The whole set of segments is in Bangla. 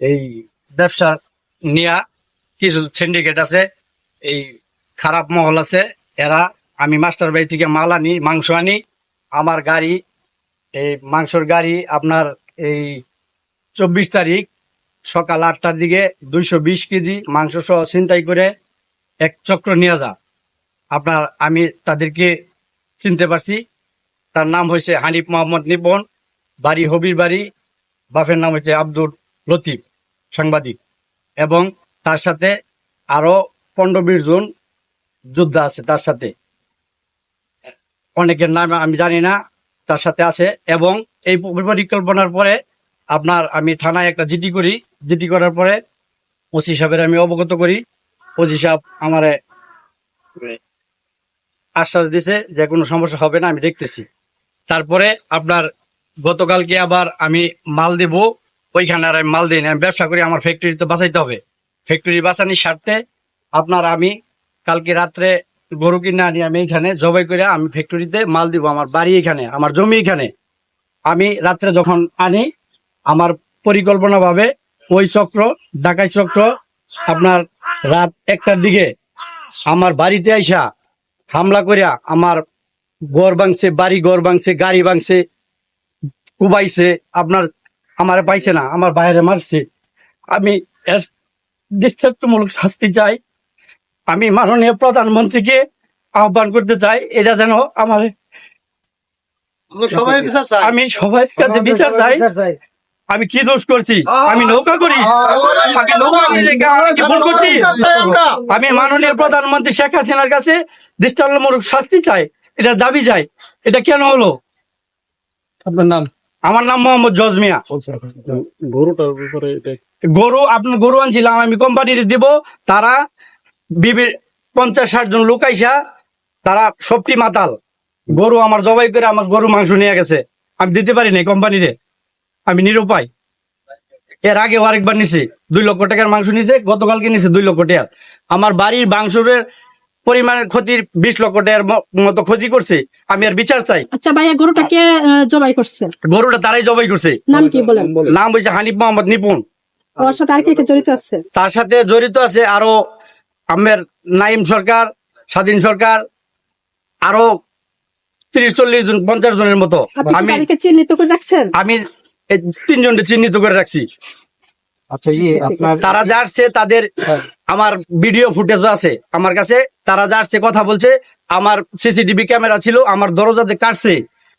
এই ব্যবসা নিয়া কিছু সিন্ডিকেট আছে, এই খারাপ মহল আছে, এরা আমি মাস্টার বাড়ি থেকে মাল আনি, মাংস আনি, আমার গাড়ি, এই মাংসর গাড়ি আপনার এই চব্বিশ তারিখ সকাল আটটার দিকে দুইশো বিশ কেজি মাংস সহ ছিনতাই করে এক চক্র নিয়ে যা। আপনার আমি তাদেরকে চিনতে পারছি, তার নাম হয়েছে হানিফ মোহাম্মদ নিপন, বাড়ি হবির বাড়ি, বাপের নাম হচ্ছে আব্দুল লতিফ। সাংবাদিক। এবং তার সাথে আরও পনেরো বিশ জন যোদ্ধা আছে তার সাথে। অনেকের নাম আমি জানি না, তার সাথে আছে। এবং এই পরিকল্পনার পরে আপনার আমি থানায় একটা জিডি করি। জিডি করার পরে ওসি সাহেবের আমি অবগত করি। ওসি সাহেব আমারে আশ্বাস দিছে যে কোনো সমস্যা হবে না, আমি দেখতেছি। তারপরে আপনার গতকালকে আবার আমি মাল দেব। ওইখানে আর মাল দিই না, আমি ব্যবসা করি, আমার ফ্যাক্টরি তো বাঁচাইতে হবে। ফ্যাক্টরি বাঁচানির স্বার্থে আপনার আমি কালকে রাত্রে গরু কিনে আনি, আমি এখানে জবাই করে আমি ফ্যাক্টরিতে মাল দিব, আমার বাড়ি এখানে আমার জমি এখানে আমি রাত্রে যখন আনি, আমার পরিকল্পনাভাবে ওই চক্র ডাকাই চক্র, আপনার রাত একটার দিকে আমার বাড়িতে আইসা হামলা করিয়া আমার গড় ভাঙছে, বাড়ি গড় ভাঙছে, গাড়ি ভাঙছে, কুবাইছে, আপনার আমার পাইছে না আমার বাইরে মারছে। আমি এর দৃষ্টান্তমূলক শাস্তি চাই। আমি মাননীয় প্রধানমন্ত্রীকে আহ্বান করতে চাই এটা যেন আমার চাই। আমি সবার কাছে বিচার চাই। আমি কি দোষ করছি? আমি নৌকা করি? আমি নৌকা করি আমি ভুল করছি? আমি মাননীয় প্রধানমন্ত্রী শেখ হাসিনার কাছে দৃষ্টান্তমূলক শাস্তি চাই। এটা দাবি চাই। এটা কেন হলো? আপনার নাম? আমার নাম মোহাম্মদ জজমিয়া গরুটার ব্যাপারে এটা গরু আপনার গরু আনছিলাম আমি কোম্পানির দিব তারা বিবি- পঞ্চাশ ষাট জন লোক আইসা তারা সবটি মাতাল। গরু আমার জবাই করে আমার গরু মাংস নিয়ে গেছে। আমি দিতে পারি নাই কোম্পানিরে। আমি নিরুপায়। এর আগে আরেকবার নিছি দুই লক্ষ টাকার মাংস নিছে গতকালকে নিছে দুই লক্ষ টাকার। আমার বাড়ির মাংসের পরিমাণের ক্ষতির বিশ লক্ষ টাকার মতো ক্ষতি করছে আমি আর বিচার চাই। আচ্ছা ভাইয়া গরুটাকে আহ, জবাই করছে? গরুটা তারাই জবাই করছে। নাম কি বলেন? নাম হয়েছে হানিফ মোহাম্মদ নিপুণ। ওর সাথে আর কে কে জড়িত আছে? তার সাথে জড়িত আছে আরও আমের নাইম সরকার স্বাধীন সরকার আরও তিরিশ চল্লিশ জন পঞ্চাশ জনের মতো। আমি চিহ্নিত করে রাখছেন? আমি এই তিনজনকে চিহ্নিত করে রাখছি। আচ্ছা ইয়ে তারা যা আসছে তাদের আমার ভিডিও ফুটেজ আছে। আমার কাছে তারা যা আসছে কথা বলছে আমার সিসিটিভি ক্যামেরা ছিল আমার দরজা যে কাটছে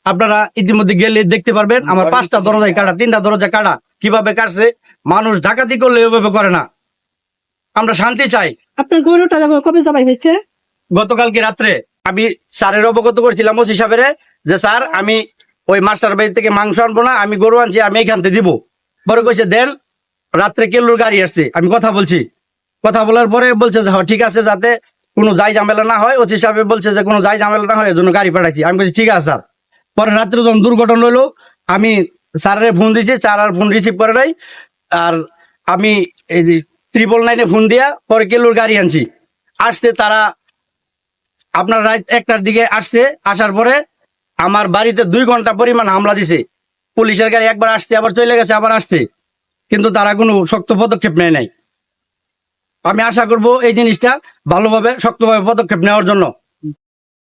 আপনারা ইতিমধ্যে গেলে দেখতে পারবেন আমার পাঁচটা দরজায় কাটা তিনটা দরজা কাটা কীভাবে কাটছে মানুষ ডাকাতি করলে এভাবে করে না। আমরা শান্তি চাই। আপনার গরুটা কবে জবাই হয়েছে? গতকালকে রাত্রে আমি স্যারের অবগত করেছিলাম ওসি সাহেবের যে স্যার আমি ওই মাস্টার বাড়ি থেকে মাংস আনব না আমি গরু আনছি আমি এখান থেকে দিব। বড় কইছে দেন রাত্রে কেল্লুর গাড়ি আসছে আমি কথা বলছি। কথা বলার পরে বলছে যে হ্যাঁ ঠিক আছে, যাতে কোনো যাই ঝামেলা না হয়। ওসি সাহেব বলছে যে, কোনো যাই ঝামেলা না হয়, এর জন্য গাড়ি পাঠাইছি। আমি বলছি, ঠিক আছে, স্যার। পরে রাত্রে যখন দুর্ঘটনা হলো আমি স্যারের ফোন দিয়েছি, স্যার আর ফোন রিসিভ করে নাই। আর আমি এই ত্রিপল নাইনে ফোন দিয়া পরে কেলুর গাড়ি আনছি। আসছে তারা আপনার রাত একটার দিকে আসছে, আসার পরে আমার বাড়িতে দুই ঘণ্টা পরিমাণ হামলা দিছে। পুলিশের গাড়ি একবার আসছে, আবার চলে গেছে, আবার আসছে। কিন্তু তারা কোনো শক্ত পদক্ষেপ নেয় নাই। আমি আশা করব এই জিনিসটা ভালোভাবে শক্তভাবে পদক্ষেপ নেওয়ার জন্য।